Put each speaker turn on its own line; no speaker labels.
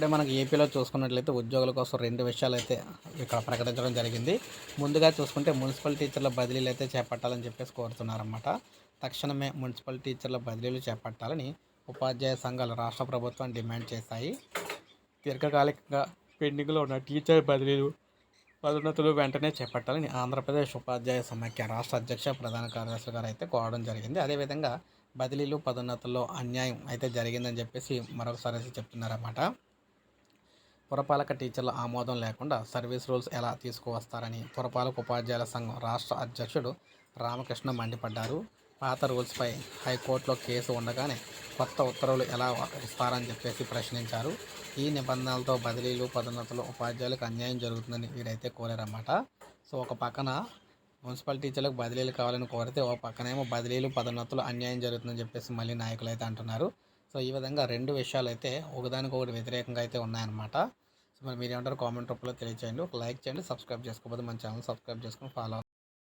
ఇప్పుడే మనకి ఏపీలో చూసుకున్నట్లయితే ఉద్యోగుల కోసం రెండు విషయాలు అయితే ఇక్కడ ప్రకటించడం జరిగింది. ముందుగా చూసుకుంటే మున్సిపల్ టీచర్ల బదిలీలు అయితే చేపట్టాలని చెప్పేసి కోరుతున్నారన్నమాట. తక్షణమే మున్సిపల్ టీచర్ల బదిలీలు చేపట్టాలని ఉపాధ్యాయ సంఘాలు రాష్ట్ర ప్రభుత్వం డిమాండ్ చేశాయి. దీర్ఘకాలికంగా పెండింగ్లో ఉన్న టీచర్ బదిలీలు పదోన్నతులు వెంటనే చేపట్టాలని ఆంధ్రప్రదేశ్ ఉపాధ్యాయ సమాఖ్య రాష్ట్ర అధ్యక్ష ప్రధాన కార్యదర్శి గారు అయితే కోరడం జరిగింది. అదేవిధంగా బదిలీలు పదోన్నతుల్లో అన్యాయం అయితే జరిగిందని చెప్పేసి మరొకసారి అయితే చెప్తున్నారన్నమాట. పురపాలక టీచర్ల ఆమోదం లేకుండా సర్వీస్ రూల్స్ ఎలా తీసుకువస్తారని పురపాలక ఉపాధ్యాయుల సంఘం రాష్ట్ర అధ్యక్షుడు రామకృష్ణ మండిపడ్డారు. పాత రూల్స్పై హైకోర్టులో కేసు ఉండగానే కొత్త ఉత్తర్వులు ఎలా ఇస్తారని చెప్పేసి ప్రశ్నించారు. ఈ నిబంధనలతో బదిలీలు పదోన్నతులు ఉపాధ్యాయులకు అన్యాయం జరుగుతుందని వీరైతే కోరారన్నమాట. సో ఒక పక్కన మున్సిపల్ టీచర్లకు బదిలీలు కావాలని కోరితే ఓ పక్కనేమో బదిలీలు పదోన్నతులు అన్యాయం జరుగుతుందని చెప్పేసి మళ్ళీ నాయకులు అయితే అంటున్నారు. సో ఈ విధంగా రెండు విషయాలు అయితే ఒకదానికొకటి వ్యతిరేకంగా అయితే ఉన్నాయన్నమాట. సో మరి మీరేమంటారు కామెంట్ రూపంలో తెలియజేయండి ఒక లైక్ చేయండి సబ్స్క్రైబ్ చేసుకోకపోతే మన ఛానల్ సబ్స్క్రైబ్ చేసుకొని ఫాలో